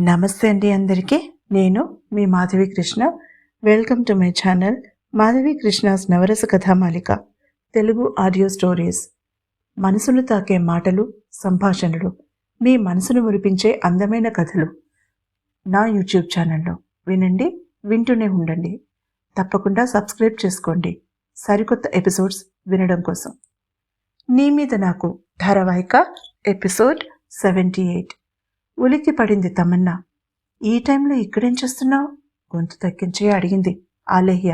నమస్తే అండి అందరికీ. నేను మీ Madhavi Krishna. Welcome to my channel Madhavi Krishna's Navarasa Kathamalika Telugu audio stories. మనసును తాకే మాటలు సంభాషణలు మీ మనసును మురిపించే అందమైన కథలు నా యూట్యూబ్ ఛానల్లో వినండి వింటూనే ఉండండి. తప్పకుండా సబ్స్క్రైబ్ చేసుకోండి. సరికొత్త ఎపిసోడ్స్ వినడం కోసం. నీ మీద నాకు ధారావాహిక ఎపిసోడ్ సెవెంటీ ఎయిట్ ఉలిక్కి పడింది తమన్నా. ఈ టైంలో ఇక్కడేం చేస్తున్నావు? గొంతు తగ్గించే అడిగింది ఆలేహ్య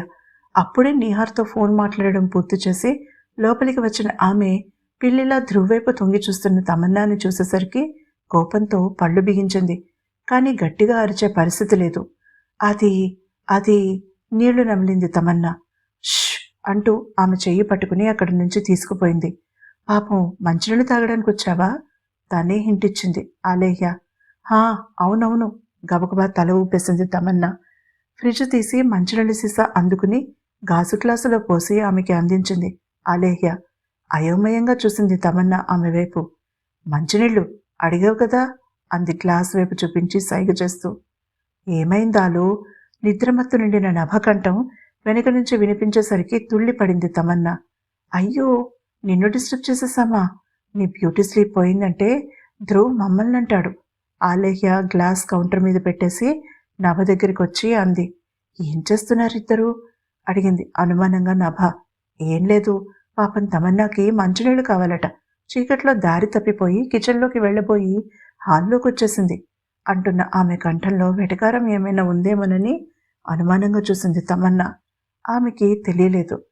అప్పుడే నీహార్తో ఫోన్ మాట్లాడడం పూర్తి చేసి లోపలికి వచ్చిన ఆమె పిల్లిలా ధ్రువైపు తొంగి చూస్తున్న తమన్నాని చూసేసరికి కోపంతో పళ్ళు బిగించింది. కానీ గట్టిగా అరిచే పరిస్థితి లేదు. అది అది నీళ్ళు నమిలింది తమన్నా. ష్ అంటూ ఆమె చెయ్యి పట్టుకుని అక్కడి నుంచి తీసుకుపోయింది. పాపం మంచినీళ్ళు తాగడానికి వచ్చావా తనే హింటిచ్చింది ఆలేహ్య హా అవునవును. గబగబా తల ఊపేసింది తమన్నా. ఫ్రిడ్జ్ తీసి మంచినీళ్ళ సీసా అందుకుని గాజు గ్లాసులో పోసి ఆమెకి అందించింది ఆలేహ్య అయోమయంగా చూసింది తమన్నా ఆమె వైపు. మంచినీళ్ళు అడిగావు కదా? అంది గ్లాస్ వైపు చూపించి సైగ చేస్తూ. ఏమైందాలు నిద్రమత్తు నిండిన నభకంఠం వెనుక నుంచి వినిపించేసరికి తుళ్ళి పడింది తమన్నా. అయ్యో నిన్ను డిస్టర్బ్ చేసేసామా? నీ బ్యూటీ స్లీప్ పోయిందంటే ధ్రువ్ మమ్మల్ని అంటాడు ఆలేహ్య గ్లాస్ కౌంటర్ మీద పెట్టేసి నభ దగ్గరికి వచ్చి అంది ఏం చేస్తున్నారు ఇద్దరు అడిగింది అనుమానంగా నభ. ఏం లేదు పాపం తమన్నాకి మంచినీళ్ళు కావాలట. చీకట్లో దారి తప్పిపోయి కిచెన్లోకి వెళ్ళబోయి హాల్లోకి వచ్చేసింది. అంటున్న ఆమె కంఠంలో వెటకారం ఏమైనా ఉందేమోనని అనుమానంగా చూసింది తమన్నా. ఆమెకి తెలియలేదు.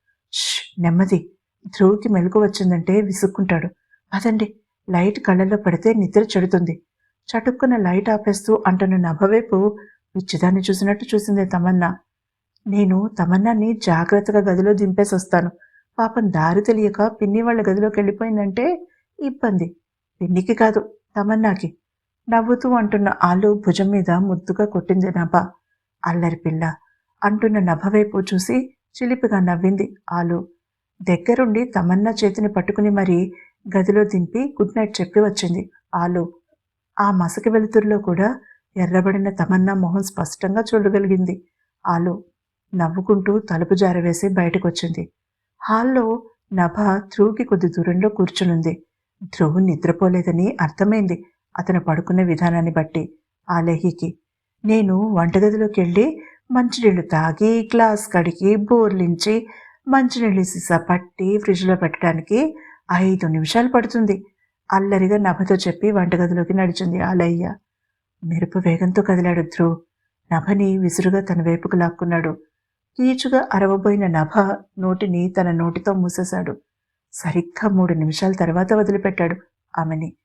నెమ్మది. ధ్రువుకి మెలకు వచ్చిందంటే విసుక్కుంటాడు. అదండి లైట్ కళ్ళల్లో పడితే నిద్ర చెడుతుంది. చటుక్కున లైట్ ఆపేస్తూ అంటున్న నభవైపు పిచ్చిదాన్ని చూసినట్టు చూసింది తమన్నా. నేను తమన్నాని జాగ్రత్తగా గదిలో దింపేసి వస్తాను పాపం దారి తెలియక పిన్ని వాళ్ళ గదిలోకి వెళ్ళిపోయిందంటే ఇబ్బంది. పిన్నికి కాదు తమన్నాకి. నవ్వుతూ అంటున్న ఆలు భుజం మీద ముద్దుగా కొట్టింది నభ అల్లరి పిల్ల అంటున్న నభవైపు చూసి చిలిపిగా నవ్వింది ఆలు. దగ్గరుండి తమన్నా చేతిని పట్టుకుని మరీ గదిలో దింపి గుడ్ నైట్ చెప్పి వచ్చింది ఆలు. ఆ మసక వెలుతురులో కూడా ఎర్రబడిన తమన్నా మొహం స్పష్టంగా చూడగలిగింది. ఆలు నవ్వుకుంటూ తలుపు జారవేసి బయటకొచ్చింది. హాల్లో నభ ధ్రువుకి కొద్ది దూరంలో కూర్చునుంది. ధ్రువు నిద్రపోలేదని అర్థమైంది అతను పడుకున్న విధానాన్ని బట్టి ఆలేహికి నేను వంటగదిలోకి వెళ్ళి మంచినీళ్ళు తాగి గ్లాస్ కడిగి బోర్లించి మంచినీళ్ళు సీసా పట్టి ఫ్రిడ్జ్లో పెట్టడానికి ఐదు నిమిషాలు పడుతుంది. అల్లరిగా నభతో చెప్పి వంటగదిలోకి నడిచింది ఆలయ్య. మెరుపు వేగంతో కదిలాడు ధ్రువ్. నభని విసురుగా తన వైపుకు లాక్కున్నాడు. కీచుగా అరవబోయిన నభ నోటిని తన నోటితో మూసేశాడు. సరిగ్గా మూడు నిమిషాల తర్వాత వదిలిపెట్టాడు ఆమెని.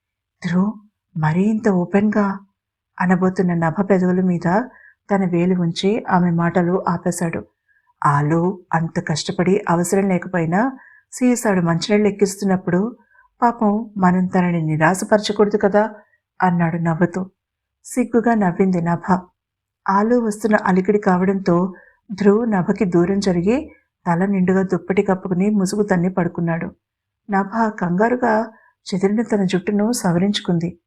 ధ్రువ్ మరీ ఇంత ఓపెన్గా? అనబోతున్న నభ పెదవుల మీద తన వేలు ఉంచి ఆమె మాటలు ఆపేశాడు. ఆలు అంత కష్టపడి అవసరం లేకపోయినా సీసాడు మంచినీళ్ళు ఎక్కిస్తున్నప్పుడు పాపం మనం తనని నిరాశపరచకూడదు కదా? అన్నాడు నవ్వుతూ. సిగ్గుగా నవ్వింది నభ. ఆలు వస్తున్న అలికిడి కావడంతో ధ్రువ్ నభకి దూరం జరిగి తల నిండుగా దుప్పటి కప్పుకుని ముసుగు తన్ని పడుకున్నాడు. నభ కంగారుగా చెదిరిన తన జుట్టును సవరించుకుంది.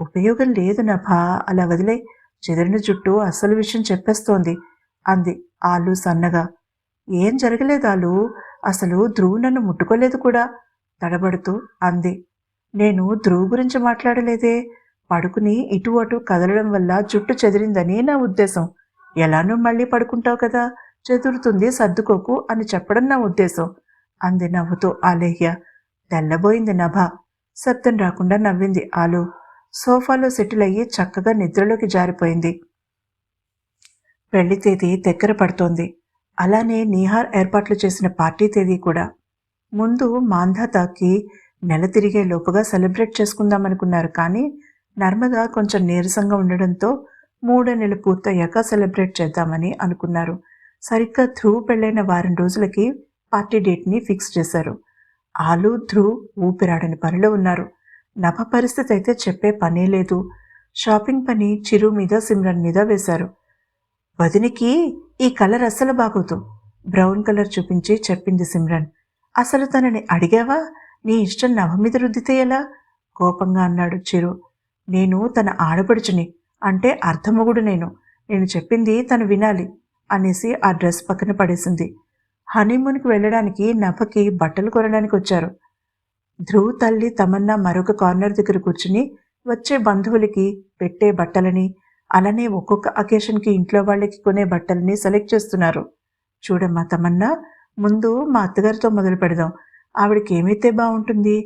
ఉపయోగం లేదు నభ అలా వదిలే. చెదిరిన జుట్టు అసలు విషయం చెప్పేస్తోంది అంది ఆలు సన్నగా. ఏం జరగలేదాలు అసలు ధ్రువ్ నన్ను ముట్టుకోలేదు కూడా. తడబడుతూ అంది. నేను ధ్రువు గురించి మాట్లాడలేదే. పడుకుని ఇటు అటు కదలడం వల్ల జుట్టు చెదిరిందని నా ఉద్దేశం. ఎలానూ మళ్ళీ పడుకుంటావు కదా? చెదురుతుంది సర్దుకోకు అని చెప్పడం నా ఉద్దేశం అంది నవ్వుతూ ఆలేహ్య తెల్లబోయింది నభ. శబ్దం రాకుండా నవ్వింది ఆలు. సోఫాలో సెటిల్ అయ్యి చక్కగా నిద్రలోకి జారిపోయింది. పెళ్ళి తేదీ దగ్గర పడుతోంది. అలానే నీహార్ ఏర్పాట్లు చేసిన పార్టీ తేదీ కూడా. ముందు మాంధాతాకి నెల తిరిగే లోపుగా సెలబ్రేట్ చేసుకుందాం అనుకున్నారు కానీ నర్మద కొంచెం నీరసంగా ఉండడంతో మూడో నెల పూర్తయ్యాక సెలబ్రేట్ చేద్దామని అనుకున్నారు. సరిగ్గా ధ్రువ్ పెళ్ళైన వారం రోజులకి పార్టీ డేట్ని ఫిక్స్ చేశారు. ఆలు ధ్రువ్ ఊపిరాడని పనిలో ఉన్నారు. నభ పరిస్థితి అయితే చెప్పే పనే లేదు. షాపింగ్ పని చిరు మీద సిమ్రన్ మీద వేశారు. వదినికి ఈ కలర్ అస్సలు బాగోదు. బ్రౌన్ కలర్ చూపించి చెప్పింది సిమ్రన్. అసలు తనని అడిగావా? నీ ఇష్టం నవ మీద రుద్దితే ఎలా? కోపంగా అన్నాడు చిరు. నేను తన ఆడపడుచుని అంటే అర్ధమొగుడు నేను. నేను చెప్పింది తను వినాలి అనేసి ఆ డ్రెస్ పక్కన పడేసింది. హనీమూన్కి వెళ్ళడానికి నభకి బట్టలు కొనడానికి వచ్చారు. ధ్రువ్ తల్లి తమన్నా మరొక కార్నర్ దగ్గర కూర్చుని వచ్చే బంధువులకి పెట్టే బట్టలని అలానే ఒక్కొక్క అకేషన్కి ఇంట్లో వాళ్ళకి కొనే బట్టలని సెలెక్ట్ చేస్తున్నారు. చూడమ్మా తమన్నా ముందు మా అత్తగారితో మొదలు పెడదాం. ఆవిడకి ఏమైతే బాగుంటుంది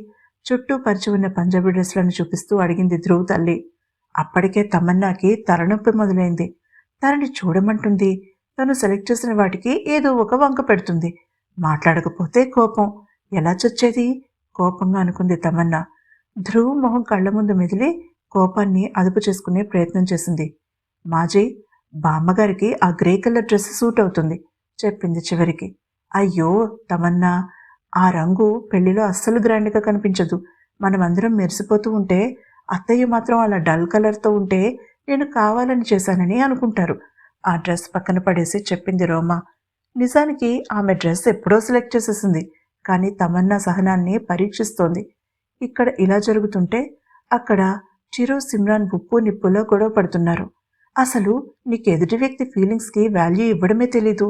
చుట్టూ పరిచి ఉన్న పంజాబీ డ్రెస్లను చూపిస్తూ అడిగింది ధ్రువ్ తల్లి. అప్పటికే తమన్నాకి తలనొప్పి మొదలైంది. తనని చూడమంటుంది. తను సెలెక్ట్ చేసిన వాటికి ఏదో ఒక వంక పెడుతుంది. మాట్లాడకపోతే కోపం. ఎలా చొచ్చేది? కోపంగా అనుకుంది తమన్నా. ధ్రువ్ మొహం కళ్ళ ముందు మెదిలి కోపాన్ని అదుపు చేసుకునే ప్రయత్నం చేసింది. మాజీ బామ్మగారికి ఆ గ్రే కలర్ డ్రెస్ సూట్ అవుతుంది. చెప్పింది చివరికి. అయ్యో తమన్నా ఆ రంగు పెళ్ళిలో అస్సలు గ్రాండ్గా కనిపించదు. మనమందరం మెరిసిపోతూ ఉంటే అత్తయ్య మాత్రం అలా డల్ కలర్తో ఉంటే నేను కావాలని చేశానని అనుకుంటారు. ఆ డ్రెస్ పక్కన పడేసి చెప్పింది రోమా. నిజానికి ఆమె డ్రెస్ ఎప్పుడో సెలెక్ట్ చేసేసింది కానీ తమన్నా సహనాన్ని పరీక్షిస్తోంది. ఇక్కడ ఇలా జరుగుతుంటే అక్కడ చిరు సిమ్రాన్ ఉప్పు నిప్పులో గొడవ పడుతున్నారు. అసలు నీకు ఎదుటి వ్యక్తి ఫీలింగ్స్కి వాల్యూ ఇవ్వడమే తెలీదు.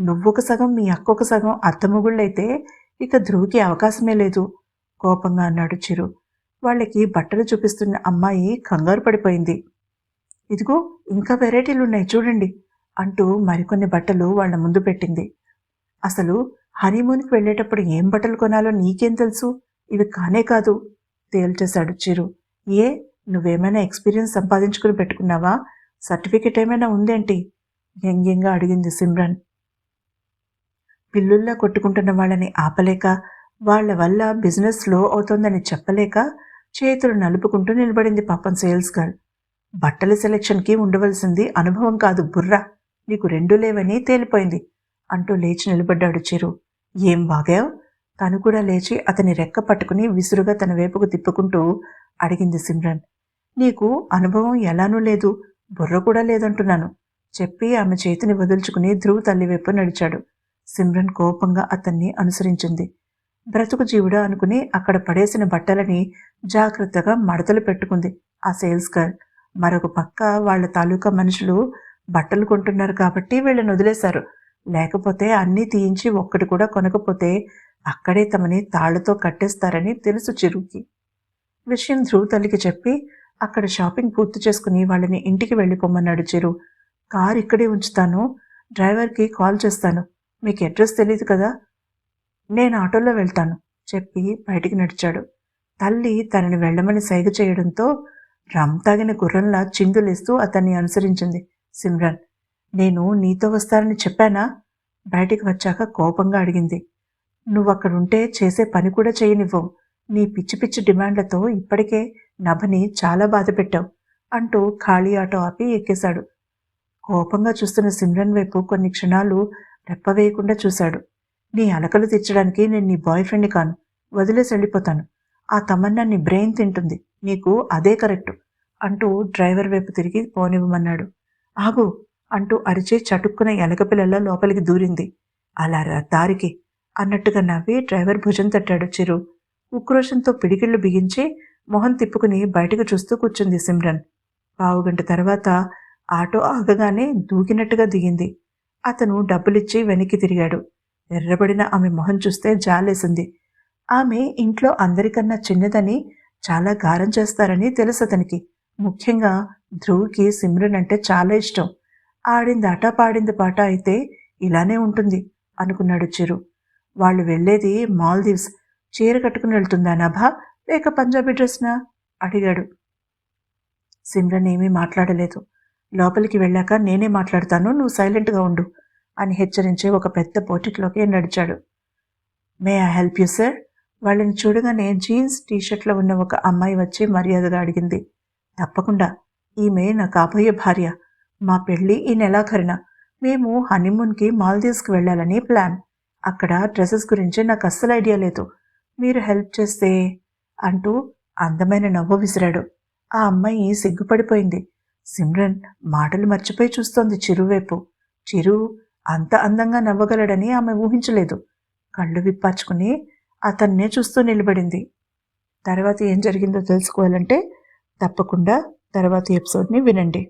నువ్వొక సగం మీ అక్కొక సగం అత్తమొగుళ్ళైతే ఇక ధ్రువుకి అవకాశమే లేదు. కోపంగా అన్నాడు చిరు. వాళ్ళకి బట్టలు చూపిస్తున్న అమ్మాయి కంగారు పడిపోయింది. ఇదిగో ఇంకా వెరైటీలు ఉన్నాయి చూడండి అంటూ మరికొన్ని బట్టలు వాళ్ళ ముందు పెట్టింది. అసలు హనీమూన్కి వెళ్ళేటప్పుడు ఏం బట్టలు కొనాలో నీకేం తెలుసు? ఇవి కానే కాదు తేల్చేశాడు చిరు. ఏ నువ్వేమైనా ఎక్స్పీరియన్స్ సంపాదించుకుని పెట్టుకున్నావా? సర్టిఫికెట్ ఏమైనా ఉందేంటి? వ్యంగ్యంగా అడిగింది సిమ్రన్. పిల్లుల్లా కొట్టుకుంటున్న వాళ్ళని ఆపలేక వాళ్ళ వల్ల బిజినెస్ స్లో అవుతోందని చెప్పలేక చేతులు నలుపుకుంటూ నిలబడింది పాపం సేల్స్ గర్ల్. బట్టల సెలెక్షన్కి ఉండవలసింది అనుభవం కాదు బుర్ర. నీకు రెండు లేవని తేలిపోయింది అంటూ లేచి నిలబడ్డాడు చిరు. ఏం బాగావ్ తను కూడా లేచి అతని రెక్క పట్టుకుని విసురుగా తన వైపుకు తిప్పుకుంటూ అడిగింది సిమ్రన్. నీకు అనుభవం ఎలానూ లేదు బుర్ర కూడా లేదంటున్నాను. చెప్పి ఆమె చేతిని వదుల్చుకుని ధ్రువ్ తల్లి వైపు నడిచాడు. సిమ్రన్ కోపంగా అతన్ని అనుసరించింది. బ్రతుకు జీవుడా అనుకుని అక్కడ పడేసిన బట్టలని జాగ్రత్తగా మడతలు పెట్టుకుంది ఆ సేల్స్ గర్ల్. మరొక పక్క వాళ్ళ తాలూకా మనుషులు బట్టలు కొంటున్నారు కాబట్టి వీళ్ళని వదిలేశారు. లేకపోతే అన్నీ తీయించి ఒక్కటి కూడా కొనకపోతే అక్కడే తమని తాళ్ళతో కట్టేస్తారని తెలుసు చిరుకి. విషయం ధ్రువ్ తల్లికి చెప్పి అక్కడ షాపింగ్ పూర్తి చేసుకుని వాళ్ళని ఇంటికి వెళ్ళిపోమన్నాడు చిరు. కారు ఇక్కడే ఉంచుతాను. డ్రైవర్కి కాల్ చేస్తాను. మీకు అడ్రస్ తెలియదు కదా? నేను ఆటోలో వెళ్తాను చెప్పి బయటికి నడిచాడు. తల్లి తనని వెళ్ళమని సైగ చేయడంతో రమ్ తాగిన గుర్రంలా చిందులేస్తూ అతన్ని అనుసరించింది. సిమ్రన్ నేను నీతో వస్తానని చెప్పానా? బయటికి వచ్చాక కోపంగా అడిగింది. నువ్వు అక్కడుంటే చేసే పని కూడా చేయనివ్వవు నీ పిచ్చి పిచ్చి డిమాండ్లతో ఇప్పటికే నభని చాలా బాధ పెట్టావు అంటూ ఖాళీ ఆటో ఆపి ఎక్కేశాడు. కోపంగా చూస్తున్న సిమ్రన్ వైపు కొన్ని క్షణాలు రెప్పవేయకుండా చూశాడు. నీ అలకలు తెచ్చడానికి నేను నీ బాయ్ ఫ్రెండ్ని కాను. వదిలేసి వెళ్ళిపోతాను. ఆ తమన్నా నీ బ్రెయిన్ తింటుంది. నీకు అదే కరెక్ట్ అంటూ డ్రైవర్ వైపు తిరిగి పోనివ్వమన్నాడు. ఆగు అంటూ అరిచి చటుక్కున ఎలకపిల్లల లోపలికి దూరింది. అలా దారికి అన్నట్టుగా నవ్వి డ్రైవర్ భుజం తట్టాడు చిరు. ఉక్రోషంతో పిడికిళ్ళు బిగించి మొహం తిప్పుకుని బయటకు చూస్తూ కూర్చుంది సిమ్రన్. పావుగంట తర్వాత ఆటో ఆగగానే దూకినట్టుగా దిగింది. అతను డబ్బులిచ్చి వెనక్కి తిరిగాడు. ఎర్రబడిన ఆమె మొహం చూస్తే జాలేసింది. ఆమె ఇంట్లో అందరికన్నా చిన్నదని చాలా గారం చేస్తారని తెలుసు అతనికి. ముఖ్యంగా ధ్రువుకి సిమ్రన్ అంటే చాలా ఇష్టం. ఆడింది ఆట పాడింది పాట అయితే ఇలానే ఉంటుంది అనుకున్నాడు చిరు. వాళ్ళు వెళ్ళేది మాల్దీవ్స్. చీర కట్టుకుని వెళ్తుందా నభా? లేక పంజాబీ డ్రెస్నా? అడిగాడు. సిమ్రన్ ఏమీ మాట్లాడలేదు. లోపలికి వెళ్ళాక నేనే మాట్లాడతాను నువ్వు సైలెంట్గా ఉండు అని హెచ్చరించి ఒక పెద్ద పోటిట్లోకి నడిచాడు. May I help you sir? వాళ్ళని చూడగానే జీన్స్ టీషర్ట్లో ఉన్న ఒక అమ్మాయి వచ్చి మర్యాదగా అడిగింది. తప్పకుండా ఈమె నా కాబోయే భార్య. మా పెళ్ళి ఈ నెలాఖరిన. మేము హనీమూన్కి మాల్దీవ్స్కి వెళ్ళాలని ప్లాన్. అక్కడ డ్రెస్సెస్ గురించి నాకు అస్సలు ఐడియా లేదు. మీరు హెల్ప్ చేస్తే? అంటూ అందమైన నవ్వు విసిరాడు. ఆ అమ్మాయి సిగ్గుపడిపోయింది. సిమ్రన్ మాటలు మర్చిపోయి చూస్తోంది చిరువైపు. చిరు అంత అందంగా నవ్వగలడని ఆమె ఊహించలేదు. కళ్ళు విప్పాచుకుని అతన్నే చూస్తూ నిలబడింది. తర్వాత ఏం జరిగిందో తెలుసుకోవాలంటే తప్పకుండా తర్వాత ఎపిసోడ్ని వినండి.